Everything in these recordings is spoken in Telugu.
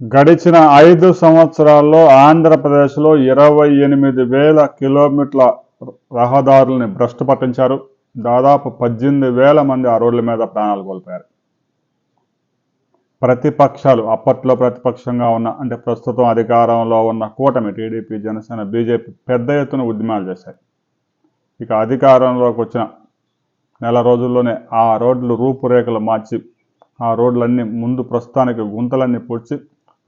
గడిచిన ఐదు సంవత్సరాల్లో ఆంధ్రప్రదేశ్లో ఇరవై ఎనిమిది వేల కిలోమీటర్ల రహదారుల్ని భ్రష్టు పట్టించారు. దాదాపు పద్దెనిమిది వేల మంది ఆ రోడ్ల మీద ప్రాణాలు కోల్పోయారు. ప్రతిపక్షాలు అప్పట్లో ప్రతిపక్షంగా ఉన్న అంటే ప్రస్తుతం అధికారంలో ఉన్న కూటమి టీడీపీ జనసేన బీజేపీ పెద్ద ఎత్తున ఉద్యమాలు చేశాయి. ఇక అధికారంలోకి వచ్చిన నెల రోజుల్లోనే ఆ రోడ్లు రూపురేఖలు మార్చి ఆ రోడ్లన్నీ ముందు ప్రస్తుతానికి గుంతలన్నీ పూడ్చి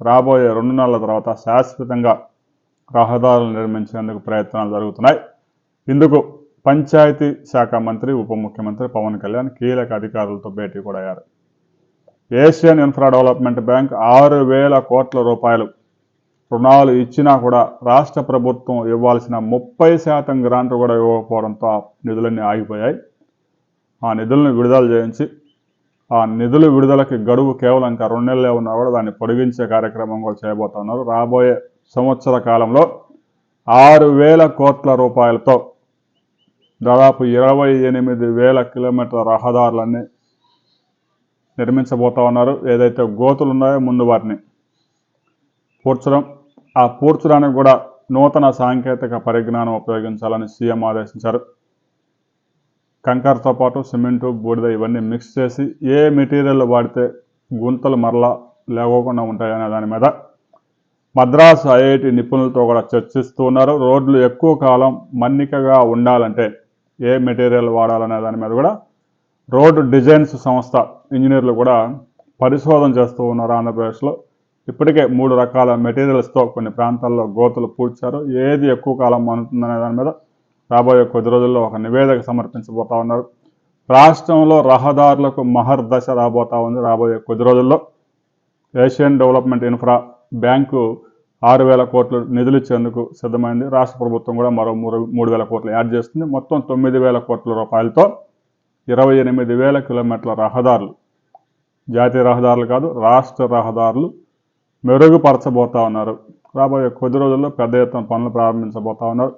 రాబోయే రెండు నెలల తర్వాత శాశ్వతంగా రహదారులు నిర్మించేందుకు ప్రయత్నాలు జరుగుతున్నాయి. ఇందుకు పంచాయతీ శాఖ మంత్రి ఉప ముఖ్యమంత్రి పవన్ కళ్యాణ్ కీలక అధికారులతో భేటీ కూడా అయ్యారు. ఏషియన్ ఇన్ఫ్రా డెవలప్మెంట్ బ్యాంక్ ఆరు వేల కోట్ల రూపాయలు రుణాలు ఇచ్చినా కూడా రాష్ట్ర ప్రభుత్వం ఇవ్వాల్సిన ముప్పై శాతం గ్రాంట్ కూడా ఇవ్వకపోవడంతో ఆ నిధులన్నీ ఆగిపోయాయి. ఆ నిధులను విడుదల చేయించి ఆ నిధుల విడుదలకి గడువు కేవలం ఇంకా రెండు నెలలే ఉన్నా కూడా దాన్ని పొడిగించే కార్యక్రమం కూడా చేయబోతున్నారు. రాబోయే సంవత్సర కాలంలో ఆరు వేల కోట్ల రూపాయలతో దాదాపు ఇరవై ఎనిమిది వేల కిలోమీటర్ల రహదారులన్నీ నిర్మించబోతా ఉన్నారు. ఏదైతే గోతులు ఉన్నాయో ముందు వాటిని పూడ్చడం ఆ పూడ్చడానికి కూడా నూతన సాంకేతిక పరిజ్ఞానం ఉపయోగించాలని సీఎం ఆదేశించారు. కంకర్తో పాటు సిమెంటు బూడిద ఇవన్నీ మిక్స్ చేసి ఏ మెటీరియల్ వాడితే గుంతలు మరలా లేకోకుండా ఉంటాయనే దాని మీద మద్రాసు ఐఐటి నిపుణులతో కూడా చర్చిస్తూ ఉన్నారు. రోడ్లు ఎక్కువ కాలం మన్నికగా ఉండాలంటే ఏ మెటీరియల్ వాడాలనే దాని మీద కూడా రోడ్డు డిజైన్స్ సంస్థ ఇంజనీర్లు కూడా పరిశోధన చేస్తూ ఉన్నారు ఆంధ్రప్రదేశ్లో. ఇప్పటికే మూడు రకాల మెటీరియల్స్తో కొన్ని ప్రాంతాల్లో గోతులు పూడ్చారు. ఏది ఎక్కువ కాలం మనుతుందనే దాని మీద రాబోయే కొద్ది రోజుల్లో ఒక నివేదిక సమర్పించబోతా ఉన్నారు. రాష్ట్రంలో రహదారులకు మహర్దశ రాబోతా ఉంది రాబోయే కొద్ది రోజుల్లో. ఏషియన్ డెవలప్మెంట్ ఇన్ఫ్రా బ్యాంకు ఆరు వేల కోట్లు నిధులు ఇచ్చేందుకు సిద్ధమైంది. రాష్ట్ర ప్రభుత్వం కూడా మరో మూడు మూడు వేల కోట్లు యాడ్ చేస్తుంది. మొత్తం తొమ్మిది వేల కోట్ల రూపాయలతో ఇరవై ఎనిమిది వేల కిలోమీటర్ల రహదారులు జాతీయ రహదారులు కాదు రాష్ట్ర రహదారులు మెరుగుపరచబోతా ఉన్నారు. రాబోయే కొద్ది రోజుల్లో పెద్ద ఎత్తున పనులు ప్రారంభించబోతా ఉన్నారు.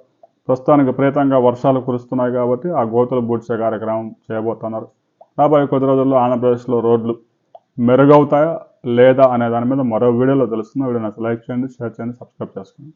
ప్రస్తుతానికి విపరీతంగా వర్షాలు కురుస్తున్నాయి కాబట్టి ఆ గోతులు బూడ్చే కార్యక్రమం చేయబోతున్నారు. రాబోయే కొద్ది రోజుల్లో ఆంధ్రప్రదేశ్లో రోడ్లు మెరుగవుతాయా లేదా అనే దాని మీద మరో వీడియోలో తెలుస్తుంది వీడియో లైక్ చేయండి షేర్ చేయండి సబ్స్క్రైబ్ చేసుకోండి.